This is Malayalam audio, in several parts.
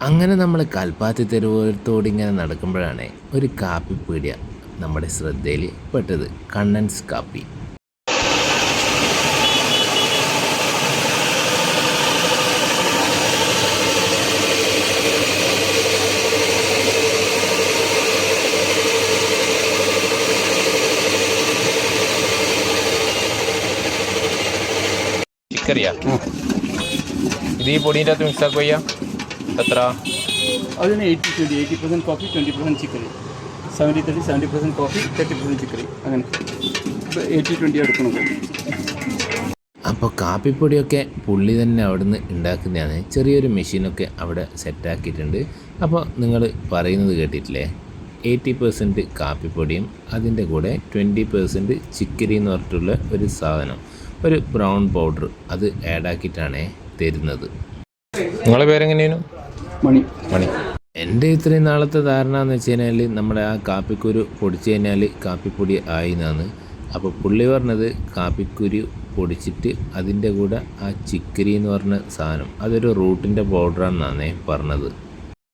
അങ്ങനെ നമ്മൾ കൽപ്പാത്തി തെരുവോരത്തോട് ഇങ്ങനെ നടക്കുമ്പോഴാണ് ഒരു കാപ്പി പീടിയ നമ്മുടെ ശ്രദ്ധയിൽ പെട്ടത്. കണ്ണൻസ് കാപ്പി. ഇത് ഈ പൊടീന്റെ അകത്ത് മിക്സ് ആക്കുക എത്ര? അതിന് eighty twenty eighty percent coffee twenty percent chicory seventy thirty seventy percent coffee thirty percent chicory അങ്ങനെ. ഇപ്പോൾ എയ്റ്റി ട്വന്റി എടുക്കണത് അപ്പോൾ കാപ്പിപ്പൊടിയൊക്കെ പുള്ളി തന്നെ അവിടുന്ന് ഉണ്ടാക്കുന്നതാണ്. ചെറിയൊരു മെഷീനൊക്കെ അവിടെ സെറ്റാക്കിയിട്ടുണ്ട്. അപ്പോൾ നിങ്ങൾ പറയുന്നത് കേട്ടിട്ടില്ലേ? എയ്റ്റി പെർസെന്റ് കാപ്പിപ്പൊടിയും അതിന്റെ കൂടെ ട്വന്റി പെർസെന്റ് ചിക്കരി എന്ന് പറഞ്ഞിട്ടുള്ള ഒരു സാധനം ഒരു ബ്രൗൺ പൗഡർ അത് ആഡാക്കിയിട്ടാണ് തരുന്നത്. നിങ്ങളെ പേരെങ്ങനെയാണ്? മണി. മണി. എന്റെ ഇത്രയും നാളത്തെ ധാരണ എന്ന് വെച്ച് കഴിഞ്ഞാൽ നമ്മുടെ ആ കാപ്പിക്കുരു പൊടിച്ച് കഴിഞ്ഞാൽ കാപ്പിപ്പൊടി ആയി എന്നാണ്. അപ്പോൾ പുള്ളി പറഞ്ഞത് കാപ്പിക്കുരു പൊടിച്ചിട്ട് അതിന്റെ കൂടെ ആ ചിക്കരി എന്ന് പറഞ്ഞ സാധനം അതൊരു റൂട്ടിന്റെ പൗഡറാണെന്നാണ് പറഞ്ഞത്.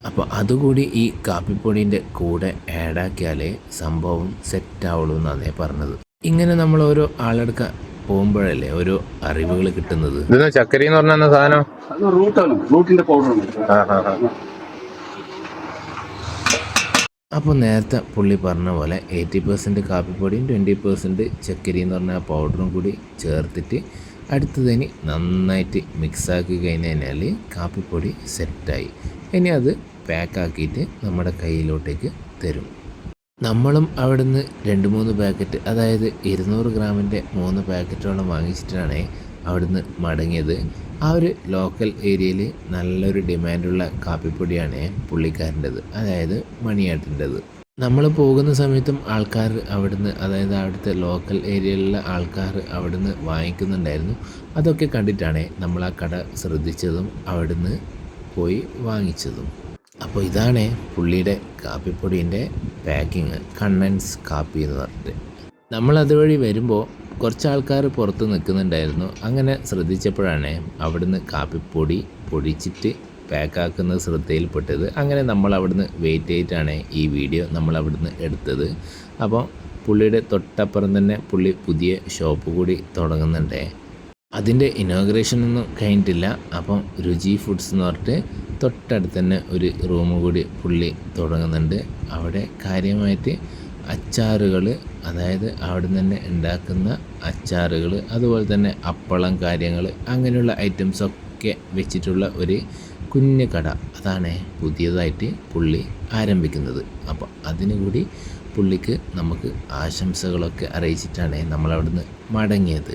അപ്പോൾ അതുകൂടി ഈ കാപ്പിപ്പൊടിന്റെ കൂടെ ആഡാക്കിയാലേ സംഭവം സെറ്റ് ആവുള്ളൂ എന്നാണ് പറഞ്ഞത്. ഇങ്ങനെ നമ്മൾ ഓരോ ആളെടുക്ക പോകുമ്പോഴല്ലേ ഓരോ അറിവുകൾ കിട്ടുന്നത്? ഇതെന്നാ ചക്കരി എന്ന് പറഞ്ഞ സാധനം? അത് റൂട്ടാണ്. റൂട്ടിന്റെ പൗഡറാണ്. അപ്പോൾ നേരത്തെ പുള്ളി പറഞ്ഞ പോലെ എയ്റ്റി പെർസെന്റ് കാപ്പിപ്പൊടിയും ട്വന്റി പെർസെന്റ് ചക്കരി എന്ന് പറഞ്ഞ പൗഡറും കൂടി ചേർത്തിട്ട് അടുത്തതിന് നന്നായിട്ട് മിക്സാക്കി കഴിഞ്ഞ് കഴിഞ്ഞാൽ കാപ്പിപ്പൊടി സെറ്റായി. ഇനി അത് പാക്കാക്കിയിട്ട് നമ്മുടെ കയ്യിലോട്ടേക്ക് തരും. നമ്മളും അവിടുന്ന് രണ്ട് മൂന്ന് പാക്കറ്റ് അതായത് ഇരുന്നൂറ് ഗ്രാമിന്റെ മൂന്ന് പാക്കറ്റോളം വാങ്ങിച്ചിട്ടാണ് അവിടുന്ന് മടങ്ങിയത്. ആ ഒരു ലോക്കൽ ഏരിയയിൽ നല്ലൊരു ഡിമാൻഡുള്ള കാപ്പിപ്പൊടിയാണ് പുള്ളിക്കാരന്റെത് അതായത് മണിയാട്ടിന്റെത്. നമ്മൾ പോകുന്ന സമയത്തും ആൾക്കാർ അവിടുന്ന് അതായത് അവിടുത്തെ ലോക്കൽ ഏരിയയിലുള്ള ആൾക്കാർ അവിടുന്ന് വാങ്ങിക്കുന്നുണ്ടായിരുന്നു. അതൊക്കെ കണ്ടിട്ടാണ് നമ്മൾ ആ കട ശ്രദ്ധിച്ചതും അവിടുന്ന് പോയി വാങ്ങിച്ചതും. അപ്പോൾ ഇതാണ് പുള്ളിയുടെ കാപ്പിപ്പൊടീന്റെ പാക്കിങ് കണ്ണൻസ് കാപ്പി എന്ന് പറഞ്ഞിട്ട്. നമ്മൾ അതുവഴി വരുമ്പോൾ കുറച്ച് ആൾക്കാർ പുറത്ത് നിൽക്കുന്നുണ്ടായിരുന്നു. അങ്ങനെ ശ്രദ്ധിച്ചപ്പോഴാണ് അവിടുന്ന് കാപ്പിപ്പൊടി പൊടിച്ചിട്ട് പാക്കാക്കുന്നത് ശ്രദ്ധയിൽപ്പെട്ടത്. അങ്ങനെ നമ്മൾ അവിടുന്ന് വെയിറ്റ് ചെയ്തിട്ടാണ് ഈ വീഡിയോ നമ്മൾ അവിടുന്ന് എടുത്തത്. അപ്പോൾ പുള്ളിയുടെ തൊട്ടപ്പുറം തന്നെ പുള്ളി പുതിയ ഷോപ്പ് കൂടി തുടങ്ങുന്നുണ്ട്. അതിന്റെ ഇനോഗ്രേഷൻ ഒന്നും കഴിഞ്ഞിട്ടില്ല. അപ്പം രുചി ഫുഡ്സ് എന്ന് പറഞ്ഞിട്ട് തൊട്ടടുത്ത് തന്നെ ഒരു റൂം കൂടി പുള്ളി തുടങ്ങുന്നുണ്ട്. അവിടെ കാര്യമായിട്ട് അച്ചാറുകൾ അതായത് അവിടെ തന്നെ ഉണ്ടാക്കുന്ന അച്ചാറുകൾ അതുപോലെ തന്നെ അപ്പളം കാര്യങ്ങൾ അങ്ങനെയുള്ള ഐറ്റംസൊക്കെ വെച്ചിട്ടുള്ള ഒരു കുഞ്ഞു കട. അതാണ് പുതിയതായിട്ട് പുള്ളി ആരംഭിക്കുന്നത്. അപ്പോൾ അതിനുകൂടി പുള്ളിക്ക് നമുക്ക് ആശംസകളൊക്കെ അറിയിച്ചിട്ടാണ് നമ്മളവിടുന്ന് മടങ്ങിയത്.